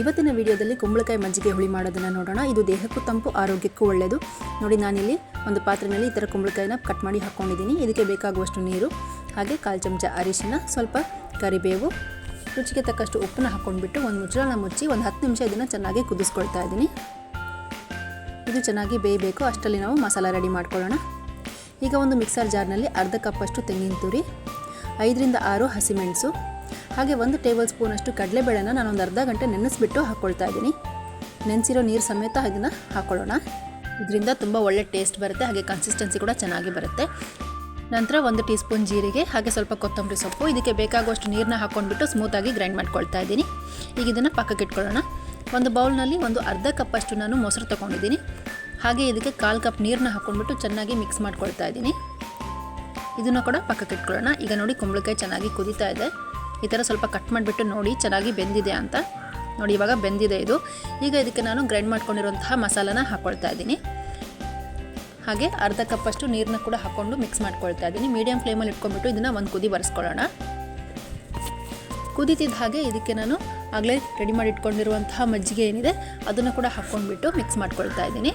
ಇವತ್ತಿನ ವಿಡಿಯೋದಲ್ಲಿ ಕುಂಬಳಕಾಯಿ ಮಜ್ಜಿಗೆ ಹುಳಿ ಮಾಡೋದನ್ನು ನೋಡೋಣ. ಇದು ದೇಹಕ್ಕೂ ತಂಪು, ಆರೋಗ್ಯಕ್ಕೂ ಒಳ್ಳೆಯದು ನೋಡಿ, ನಾನಿಲ್ಲಿ ಒಂದು ಪಾತ್ರೆಯಲ್ಲಿ ಈ ಥರ ಕುಂಬಳಕಾಯಿನ ಕಟ್ ಮಾಡಿ ಹಾಕ್ಕೊಂಡಿದ್ದೀನಿ ಇದಕ್ಕೆ ಬೇಕಾಗುವಷ್ಟು ನೀರು, ಹಾಗೆ ಕಾಲು ಚಮಚ ಅರಿಶಿನ, ಸ್ವಲ್ಪ ಕರಿಬೇವು, ರುಚಿಗೆ ತಕ್ಕಷ್ಟು ಉಪ್ಪನ್ನ ಹಾಕ್ಕೊಂಡ್ಬಿಟ್ಟು ಒಂದು ಮುಚ್ಚಳನ ಮುಚ್ಚಿ ಒಂದು ಹತ್ತು ನಿಮಿಷ ಇದನ್ನು ಚೆನ್ನಾಗಿ ಕುದಿಸ್ಕೊಳ್ತಾ ಇದ್ದೀನಿ. ಇದು ಚೆನ್ನಾಗಿ ಬೇಯಬೇಕು. ಅಷ್ಟರಲ್ಲಿ ನಾವು ಮಸಾಲ ರೆಡಿ ಮಾಡ್ಕೊಳ್ಳೋಣ. ಈಗ ಒಂದು ಮಿಕ್ಸರ್ ಜಾರ್ನಲ್ಲಿ ಅರ್ಧ ಕಪ್ಪಷ್ಟು ತೆಂಗಿನ ತುರಿ, ಐದರಿಂದ ಆರು ಹಸಿಮೆಣಸು ಹಾಗೆ ಒಂದು ಟೇಬಲ್ ಸ್ಪೂನಷ್ಟು ಕಡಲೆಬೇಳೆನ ನಾನು ಒಂದು ಅರ್ಧ ಗಂಟೆ ನೆನೆಸ್ಬಿಟ್ಟು ಹಾಕ್ಕೊಳ್ತಾ ಇದ್ದೀನಿ. ನೆನೆಸಿರೋ ನೀರು ಸಮೇತ ಇದನ್ನು ಹಾಕ್ಕೊಳ್ಳೋಣ. ಇದರಿಂದ ತುಂಬ ಒಳ್ಳೆ ಟೇಸ್ಟ್ ಬರುತ್ತೆ, ಹಾಗೆ ಕನ್ಸಿಸ್ಟೆನ್ಸಿ ಕೂಡ ಚೆನ್ನಾಗಿ ಬರುತ್ತೆ. ನಂತರ ಒಂದು ಟೀ ಸ್ಪೂನ್ ಜೀರಿಗೆ, ಹಾಗೆ ಸ್ವಲ್ಪ ಕೊತ್ತಂಬರಿ ಸೊಪ್ಪು, ಇದಕ್ಕೆ ಬೇಕಾಗುವಷ್ಟು ನೀರನ್ನ ಹಾಕ್ಕೊಂಡ್ಬಿಟ್ಟು ಸ್ಮೂತಾಗಿ ಗ್ರೈಂಡ್ ಮಾಡ್ಕೊಳ್ತಾ ಇದ್ದೀನಿ. ಈಗ ಇದನ್ನು ಪಕ್ಕಕ್ಕೆ ಇಟ್ಕೊಳ್ಳೋಣ. ಒಂದು ಬೌಲ್ನಲ್ಲಿ ಒಂದು ಅರ್ಧ ಕಪ್ ಅಷ್ಟು ನಾನು ಮೊಸರು ತೊಗೊಂಡಿದ್ದೀನಿ. ಹಾಗೆ ಇದಕ್ಕೆ ಕಾಲು ಕಪ್ ನೀರನ್ನ ಹಾಕ್ಕೊಂಡ್ಬಿಟ್ಟು ಚೆನ್ನಾಗಿ ಮಿಕ್ಸ್ ಮಾಡ್ಕೊಳ್ತಾ ಇದ್ದೀನಿ. ಇದನ್ನು ಕೂಡ ಪಕ್ಕಕ್ಕೆ ಇಟ್ಕೊಳ್ಳೋಣ. ಈಗ ನೋಡಿ ಕುಂಬಳಕಾಯಿ ಚೆನ್ನಾಗಿ ಕುದೀತಾ ಇದೆ. ಈ ಥರ ಸ್ವಲ್ಪ ಕಟ್ ಮಾಡಿಬಿಟ್ಟು ನೋಡಿ ಚೆನ್ನಾಗಿ ಬೆಂದಿದೆ ಅಂತ. ನೋಡಿ, ಇವಾಗ ಬೆಂದಿದೆ ಇದು. ಈಗ ಇದಕ್ಕೆ ನಾನು ಗ್ರೈಂಡ್ ಮಾಡ್ಕೊಂಡಿರುವಂತಹ ಮಸಾಲಾನ ಹಾಕ್ಕೊಳ್ತಾ ಇದ್ದೀನಿ. ಹಾಗೆ ಅರ್ಧ ಕಪ್ಪಷ್ಟು ನೀರನ್ನ ಕೂಡ ಹಾಕ್ಕೊಂಡು ಮಿಕ್ಸ್ ಮಾಡ್ಕೊಳ್ತಾ ಇದ್ದೀನಿ. ಮೀಡಿಯಮ್ ಫ್ಲೇಮಲ್ಲಿ ಇಟ್ಕೊಂಡ್ಬಿಟ್ಟು ಇದನ್ನು ಒಂದು ಕುದಿ ಬರೆಸ್ಕೊಳ್ಳೋಣ. ಕುದಿತಿದ್ದ ಹಾಗೆ ಇದಕ್ಕೆ ನಾನು ಆಗಲೇ ರೆಡಿ ಮಾಡಿ ಇಟ್ಕೊಂಡಿರುವಂತಹ ಮಜ್ಜಿಗೆ ಏನಿದೆ, ಅದನ್ನು ಕೂಡ ಹಾಕ್ಕೊಂಡ್ಬಿಟ್ಟು ಮಿಕ್ಸ್ ಮಾಡ್ಕೊಳ್ತಾ ಇದ್ದೀನಿ.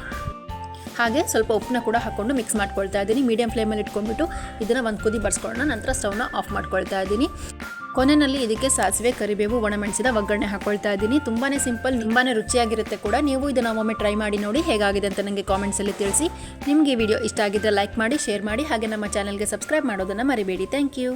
ಹಾಗೆ ಸ್ವಲ್ಪ ಉಪ್ಪನ್ನ ಕೂಡ ಹಾಕ್ಕೊಂಡು ಮಿಕ್ಸ್ ಮಾಡ್ಕೊಳ್ತಾ ಇದ್ದೀನಿ. ಮೀಡಿಯಮ್ ಫ್ಲೇಮಲ್ಲಿ ಇಟ್ಕೊಂಡ್ಬಿಟ್ಟು ಇದನ್ನು ಒಂದು ಕುದಿ ಬರ್ಸ್ಕೊಳ್ಳೋಣ. ನಂತರ ಸ್ಟವ್ನ ಆಫ್ ಮಾಡ್ಕೊಳ್ತಾ ಇದ್ದೀನಿ. ಕೊನೆಯಲ್ಲಿ ಇದಕ್ಕೆ ಸಾಸಿವೆ, ಕರಿಬೇವು ಒಣಮೆಣಸಿದ ಒಗ್ಗರಣೆ ಹಾಕೊಳ್ತಾ ಇದ್ದೀನಿ. ತುಂಬಾ ಸಿಂಪಲ್ ತುಂಬಾ ರುಚಿಯಾಗಿರುತ್ತೆ ಕೂಡ. ನೀವು ಇದನ್ನು ಒಮ್ಮೆ ಟ್ರೈ ಮಾಡಿ ನೋಡಿ ಹೇಗಾಗಿದೆ ಅಂತ ನನಗೆ ಕಾಮೆಂಟ್ಸಲ್ಲಿ ತಿಳಿಸಿ. ನಿಮಗೆ ವಿಡಿಯೋ ಇಷ್ಟ ಆಗಿದ್ದರೆ ಲೈಕ್ ಮಾಡಿ ಶೇರ್ ಮಾಡಿ. ಹಾಗೆ ನಮ್ಮ ಚಾನಲ್ಗೆ ಸಬ್ಸ್ಕ್ರೈಬ್ ಮಾಡೋದನ್ನು ಮರಿಬೇಡಿ. Thank you